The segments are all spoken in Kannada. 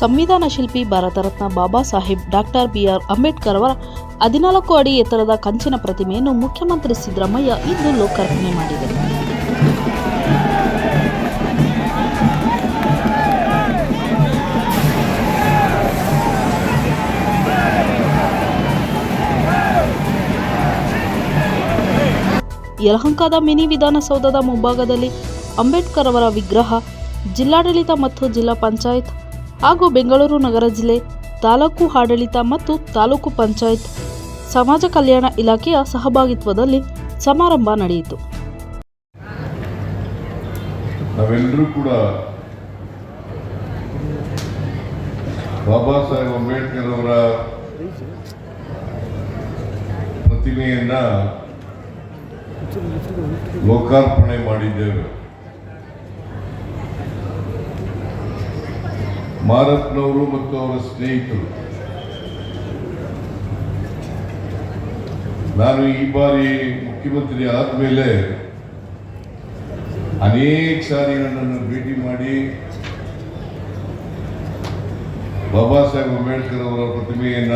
ಸಂವಿಧಾನ ಶಿಲ್ಪಿ Bharat Ratna Baba Saheb, doctor B R Ambedkar ಅವರ ಹದಿನಾಲ್ಕು ಅಡಿ ಎತ್ತರದ ಕಂಚಿನ ಪ್ರತಿಮೆಯನ್ನು ಮುಖ್ಯಮಂತ್ರಿ ಸಿದ್ದರಾಮಯ್ಯ ಇಂದು ಲೋಕಾರ್ಪಣೆ ಮಾಡಿದರು. ಯಲಹಂಕದ ಮಿನಿ ವಿಧಾನಸೌಧದ ಮುಂಭಾಗದಲ್ಲಿ ಅಂಬೇಡ್ಕರ್ ಅವರ ವಿಗ್ರಹ, ಜಿಲ್ಲಾಡಳಿತ ಮತ್ತು ಜಿಲ್ಲಾ ಪಂಚಾಯತ್ ಹಾಗೂ ಬೆಂಗಳೂರು ನಗರ ಜಿಲ್ಲೆ ತಾಲೂಕು ಆಡಳಿತ ಮತ್ತು ತಾಲೂಕು ಪಂಚಾಯತ್ ಸಮಾಜ ಕಲ್ಯಾಣ ಇಲಾಖೆಯ ಸಹಭಾಗಿತ್ವದಲ್ಲಿ ಸಮಾರಂಭ ನಡೆಯಿತು. ನಾವೆಲ್ಲರೂ ಕೂಡ ಬಾಬಾ ಸಾಹೇಬ್ ಅಂಬೇಡ್ಕರ್ ಅವರ ಪ್ರತಿಮೆಯನ್ನ ಲೋಕಾರ್ಪಣೆ ಮಾಡಿದ್ದೇವೆ. ಮಾರತ್ನವರು ಮತ್ತು ಅವರ ಸ್ನೇಹಿತರು. ನಾನು ಈ ಬಾರಿ ಮುಖ್ಯಮಂತ್ರಿ ಆದಮೇಲೆ ಅನೇಕ ಸಾರಿ ನನ್ನನ್ನು ಭೇಟಿ ಮಾಡಿ ಬಾಬಾ ಸಾಹೇಬ್ ಅಂಬೇಡ್ಕರ್ ಅವರ ಪ್ರತಿಮೆಯನ್ನ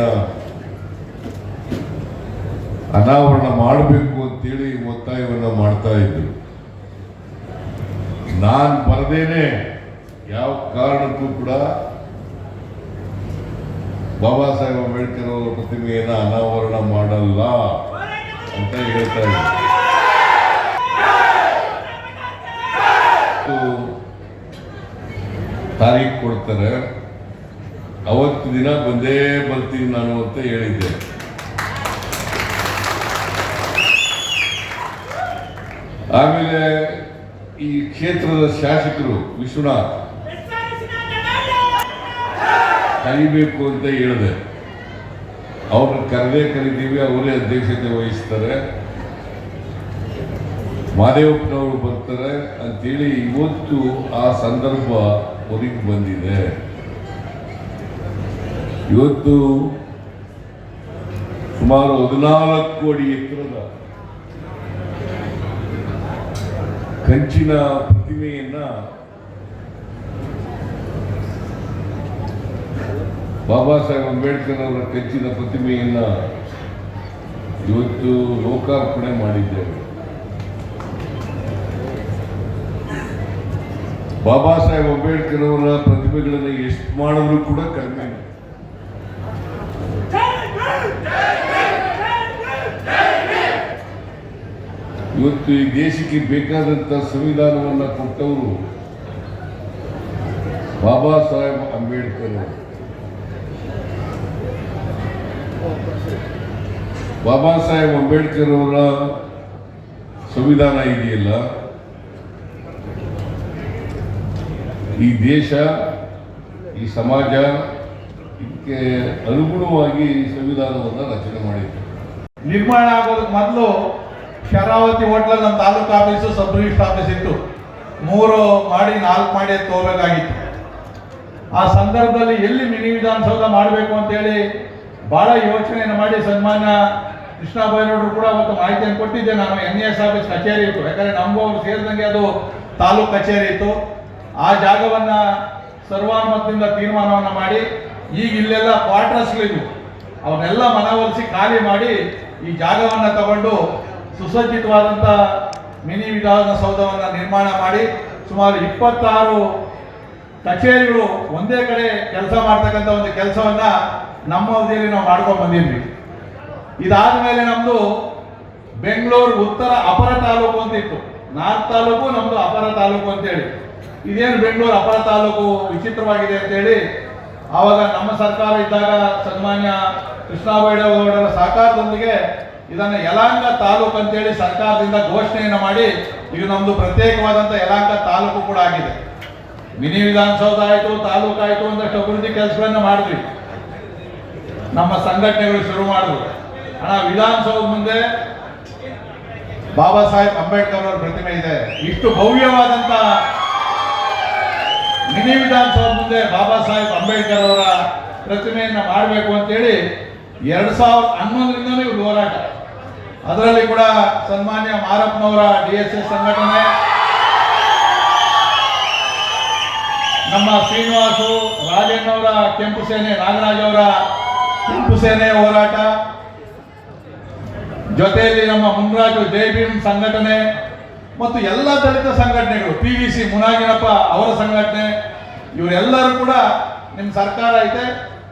ಅನಾವರಣ ಮಾಡಬೇಕು ಅಂತೇಳಿ ಒತ್ತಾಯವನ್ನು ಮಾಡ್ತಾ ಇದ್ದರು ನಾನು ಬರದೇನೆ ಯಾವ ಕಾರಣಕ್ಕೂ ಕೂಡ ಬಾಬಾ ಸಾಹೇಬ್ ಅಂಬೇಡ್ಕರ್ ಅವರ ಪ್ರತಿಮೆಯನ್ನ ಅನಾವರಣ ಮಾಡಲ್ಲ ಅಂತ ಹೇಳ್ತಾ ಇದ್ದಾರೆ. ತಾರೀಖು ಕೊಡ್ತಾರೆ. ಅವತ್ತು ದಿನ ಬಂದೇ ಬರ್ತೀನಿ ನಾನು ಅಂತ ಹೇಳಿದ್ದೆ. ಆಮೇಲೆ ಈ ಕ್ಷೇತ್ರದ ಶಾಸಕರು ವಿಶ್ವನಾಥ್ ಕರಿಬೇಕು ಅಂತ ಹೇಳಿದೆ. ಅವ್ರನ್ನ ಕರೆದೇ ಕರಿತೀವಿ, ಅವರೇ ಅಧ್ಯಕ್ಷತೆ ವಹಿಸ್ತಾರೆ. ಮಾದೇವಪ್ಪನವರು ಬರ್ತಾರೆ ಅಂತೇಳಿ ಇವತ್ತು ಆ ಸಂದರ್ಭ ಒದಗಿ ಬಂದಿದೆ. ಇವತ್ತು ಸುಮಾರು ಹದಿನಾಲ್ಕು ಅಡಿ ಎತ್ತರದ ಕಂಚಿನ ಪ್ರತಿಮೆಯನ್ನ ಬಾಬಾ ಸಾಹೇಬ್ ಅಂಬೇಡ್ಕರ್ ಅವರ ಕೆಚ್ಚಿನ ಪ್ರತಿಮೆಯನ್ನ ಇವತ್ತು ಲೋಕಾರ್ಪಣೆ ಮಾಡಿದ್ದೇವೆ. ಬಾಬಾ ಸಾಹೇಬ್ ಅಂಬೇಡ್ಕರ್ ಅವರ ಪ್ರತಿಭೆಗಳನ್ನು ಎಷ್ಟು ಮಾಡಿದ್ರು ಕೂಡ ಕಡಿಮೆ ಇವತ್ತು ಈ ದೇಶಕ್ಕೆ ಬೇಕಾದಂಥ ಸಂವಿಧಾನವನ್ನು ಕೊಟ್ಟವರು ಬಾಬಾ ಸಾಹೇಬ್ ಅಂಬೇಡ್ಕರ್ ಅವರು. ಬಾಬಾ ಸಾಹೇಬ್ ಅಂಬೇಡ್ಕರ್ ಅವರ ಸಂವಿಧಾನ ಇದೆಯಲ್ಲ? ಈ ದೇಶ, ಈ ಸಮಾಜ ಇದಕ್ಕೆ ಅನುಗುಣವಾಗಿ ಸಂವಿಧಾನವನ್ನು ರಚನೆ ಮಾಡಿದೆ ನಿರ್ಮಾಣ ಆಗೋದಕ್ಕೆ ಮೊದಲು ಶರಾವತಿ ಹೋಟ್ಲ ನಮ್ಮ taluk office sub register office ಇತ್ತು. ಮೂರು ಮಾಡಿ, ನಾಲ್ಕು ಮಾಡಿ ತಗೋಬೇಕಾಗಿತ್ತು ಆ ಸಂದರ್ಭದಲ್ಲಿ ಎಲ್ಲಿ ಮಿನಿ ವಿಧಾನಸೌಧ ಮಾಡಬೇಕು ಅಂತೇಳಿ ಬಹಳ ಯೋಚನೆಯನ್ನು ಮಾಡಿ ಸನ್ಮಾನ್ಯ ಕೃಷ್ಣ ಬೈರೋಡ್ರು ಕೂಡ ಒಂದು ಮಾಹಿತಿಯನ್ನು ಕೊಟ್ಟಿದ್ದೆ ನಾನು ಎನ್ ಎಸ್ ಆಫೀಸ್ ಕಚೇರಿ ಇತ್ತು. ಯಾಕಂದರೆ ನಮಗೂ ಅವರು ಸೇರಿದಂಗೆ ಅದು ತಾಲೂಕು ಕಚೇರಿ ಇತ್ತು. ಆ ಜಾಗವನ್ನ ಸರ್ವಾನುಮತದಿಂದ ತೀರ್ಮಾನವನ್ನು ಮಾಡಿ ಈಗ ಇಲ್ಲೆಲ್ಲ ಕ್ವಾರ್ಟರ್ಸ್ಗಳಿದ್ವು ಅವನ್ನೆಲ್ಲ ಮನವೊಲಿಸಿ ಖಾಲಿ ಮಾಡಿ ಈ ಜಾಗವನ್ನು ತಗೊಂಡು ಸುಸಜ್ಜಿತವಾದಂಥ ಮಿನಿ ವಿಧಾನಸೌಧವನ್ನು ನಿರ್ಮಾಣ ಮಾಡಿ ಸುಮಾರು ಇಪ್ಪತ್ತಾರು ಕಚೇರಿಗಳು ಒಂದೇ ಕಡೆ ಕೆಲಸ ಮಾಡ್ತಕ್ಕಂಥ ಒಂದು ಕೆಲಸವನ್ನ ನಮ್ಮ ಅವಧಿಯಲ್ಲಿ ನಾವು ಮಾಡ್ಕೊಂಡು ಬಂದಿದ್ವಿ. ಇದಾದ ಮೇಲೆ ನಮ್ದು ಬೆಂಗಳೂರು ಉತ್ತರ ಅಪರ ತಾಲೂಕು ಅಂತ ಇತ್ತು. ನಾರ್ತ್ ತಾಲೂಕು, ನಮ್ದು ಅಪರ ತಾಲೂಕು ಅಂತೇಳಿ. ಇದೇನು ಬೆಂಗಳೂರು ಅಪರ ತಾಲೂಕು ವಿಚಿತ್ರವಾಗಿದೆ ಅಂತೇಳಿ ಆವಾಗ ನಮ್ಮ ಸರ್ಕಾರ ಇದ್ದಾಗ ಸನ್ಮಾನ್ಯ ಕೃಷ್ಣಬೈರೇಗೌಡರ ಸಹಕಾರದೊಂದಿಗೆ ಇದನ್ನ ಯಲಾಂಗ ತಾಲೂಕು ಅಂತೇಳಿ ಸರ್ಕಾರದಿಂದ ಘೋಷಣೆಯನ್ನು ಮಾಡಿ ಇದು ನಮ್ದು ಪ್ರತ್ಯೇಕವಾದಂಥ ಯಲಾಂಗ ತಾಲೂಕು ಕೂಡ ಆಗಿದೆ. ಮಿನಿ ವಿಧಾನಸೌಧ ಆಯಿತು ತಾಲೂಕು ಆಯಿತು ಒಂದಷ್ಟು ಅಭಿವೃದ್ಧಿ ಕೆಲಸಗಳನ್ನು ಮಾಡಿದ್ವಿ. ನಮ್ಮ ಸಂಘಟನೆಗಳು ಶುರು ಮಾಡಿದ್ರು. ಹಣ ವಿಧಾನಸೌಧ ಮುಂದೆ ಬಾಬಾ ಸಾಹೇಬ್ ಅಂಬೇಡ್ಕರ್ ಅವರ ಪ್ರತಿಮೆ ಇದೆ. ಇಷ್ಟು ಭವ್ಯವಾದಂತ ಮಿನಿ ವಿಧಾನಸೌಧ ಮುಂದೆ ಬಾಬಾ ಸಾಹೇಬ್ ಅಂಬೇಡ್ಕರ್ ಅವರ ಪ್ರತಿಮೆಯನ್ನು ಮಾಡಬೇಕು ಅಂತೇಳಿ ಎರಡು ಸಾವಿರದ ಹನ್ನೊಂದರಿಂದಲೂ ಇವ್ರು ಹೋರಾಟ. ಅದರಲ್ಲಿ ಕೂಡ ಸನ್ಮಾನ್ಯ ಮಾರಪ್ಪನವರ ಡಿ ಎಸ್ ಎಸ್ ಸಂಘಟನೆ, ನಮ್ಮ ಶ್ರೀನಿವಾಸು ರಾಜಣ್ಣವರ ಕೆಂಪು ಸೇನೆ ನಾಗರಾಜ್ ಅವರ ಕೆಂಪು ಸೇನೆ ಹೋರಾಟ. ಜೊತೆಯಲ್ಲಿ ನಮ್ಮ ಮುನ್ರಾಜು ಜೈ ಭೀಮ್ ಸಂಘಟನೆ ಮತ್ತು ಎಲ್ಲ ದಲಿತ ಸಂಘಟನೆಗಳು ಪಿ ವಿ ಸಿ ಮುನಾಗಿನಪ್ಪ ಅವರ ಸಂಘಟನೆ, ಇವರೆಲ್ಲರೂ ಕೂಡ ನಿಮ್ಮ ಸರ್ಕಾರ ಐತೆ,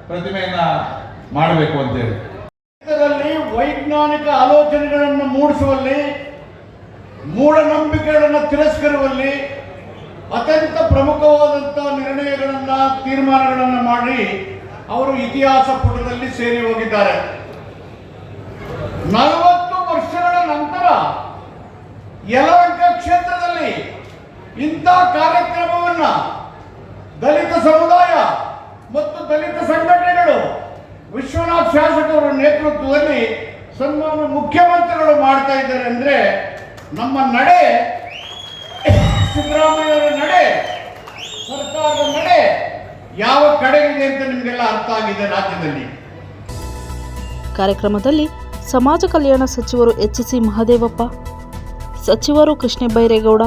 ಪ್ರತಿಮೆಯನ್ನ ಮಾಡಬೇಕು ಅಂತೇಳಿ ಇದರಲ್ಲಿ ವೈಜ್ಞಾನಿಕ ಆಲೋಚನೆಗಳನ್ನು ಮೂಡಿಸುವಲ್ಲಿ, ಮೂಢನಂಬಿಕೆಗಳನ್ನು ತಿರಸ್ಕರುವಲ್ಲಿ ಅತ್ಯಂತ ಪ್ರಮುಖವಾದಂಥ ನಿರ್ಣಯಗಳನ್ನು, ತೀರ್ಮಾನಗಳನ್ನು ಮಾಡಿ ಅವರು ಇತಿಹಾಸ ಪುಟದಲ್ಲಿ ಸೇರಿ ಹೋಗಿದ್ದಾರೆ. ನಲವತ್ತು ವರ್ಷಗಳ ನಂತರ ಯಲಹಂಕ ಕ್ಷೇತ್ರದಲ್ಲಿ ಇಂಥ ಕಾರ್ಯಕ್ರಮವನ್ನ ದಲಿತ ಸಮುದಾಯ ಮತ್ತು ದಲಿತ ಸಂಘಟನೆಗಳು ವಿಶ್ವನಾಥ್ ಶಾಸಕರ ನೇತೃತ್ವದಲ್ಲಿ ಸನ್ಮಾನ ಮುಖ್ಯಮಂತ್ರಿಗಳು ಮಾಡ್ತಾ ಇದ್ದಾರೆ ಅಂದ್ರೆ ನಮ್ಮ ನಡೆ ಸಿದ್ದರಾಮಯ್ಯವರ ನಡೆ, ಸರ್ಕಾರದ ನಡೆ ಯಾವ ಕಡೆಗಿದೆ ಅಂತ ನಿಮಗೆಲ್ಲ ಅರ್ಥ ಆಗಿದೆ ರಾಜ್ಯದಲ್ಲಿ? ಕಾರ್ಯಕ್ರಮದಲ್ಲಿ ಸಮಾಜ ಕಲ್ಯಾಣ ಸಚಿವರು ಎಚ್ ಸಿ ಮಹದೇವಪ್ಪ, ಸಚಿವರು ಕೃಷ್ಣ ಬೈರೇಗೌಡ,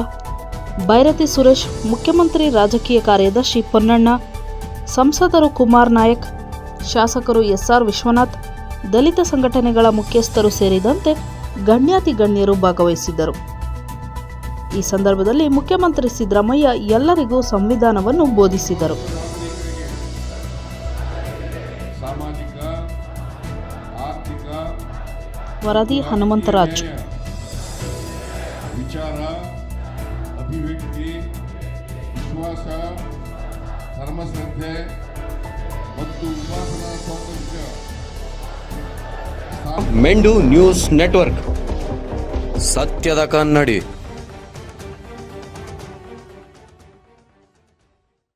ಭೈರತಿ ಸುರೇಶ್, ಮುಖ್ಯಮಂತ್ರಿ ರಾಜಕೀಯ ಕಾರ್ಯದರ್ಶಿ ಪೊನ್ನಣ್ಣ, ಸಂಸದರು ಕುಮಾರ್ ನಾಯಕ್, ಶಾಸಕರು ಎಸ್ಆರ್ ವಿಶ್ವನಾಥ್, ದಲಿತ ಸಂಘಟನೆಗಳ ಮುಖ್ಯಸ್ಥರು ಸೇರಿದಂತೆ ಗಣ್ಯಾತಿ ಗಣ್ಯರು ಭಾಗವಹಿಸಿದ್ದರು. ಈ ಸಂದರ್ಭದಲ್ಲಿ ಮುಖ್ಯಮಂತ್ರಿ ಸಿದ್ದರಾಮಯ್ಯ ಎಲ್ಲರಿಗೂ ಸಂವಿಧಾನವನ್ನು ಬೋಧಿಸಿದರು. ವರದಿ ಹನುಮಂತರಾಜ್. ವಿಚಾರ ಅಭಿವ್ಯಕ್ತಿ ವಿಶ್ವಾಸ ಧರ್ಮಶ್ರದ್ಧೆ ಮತ್ತು ಉಪಾಸನಾ ಸ್ವಾತಂತ್ರ್ಯ. ಮೆಂಡು ನ್ಯೂಸ್ ನೆಟ್ವರ್ಕ್. ಸತ್ಯದ ಕನ್ನಡಿ.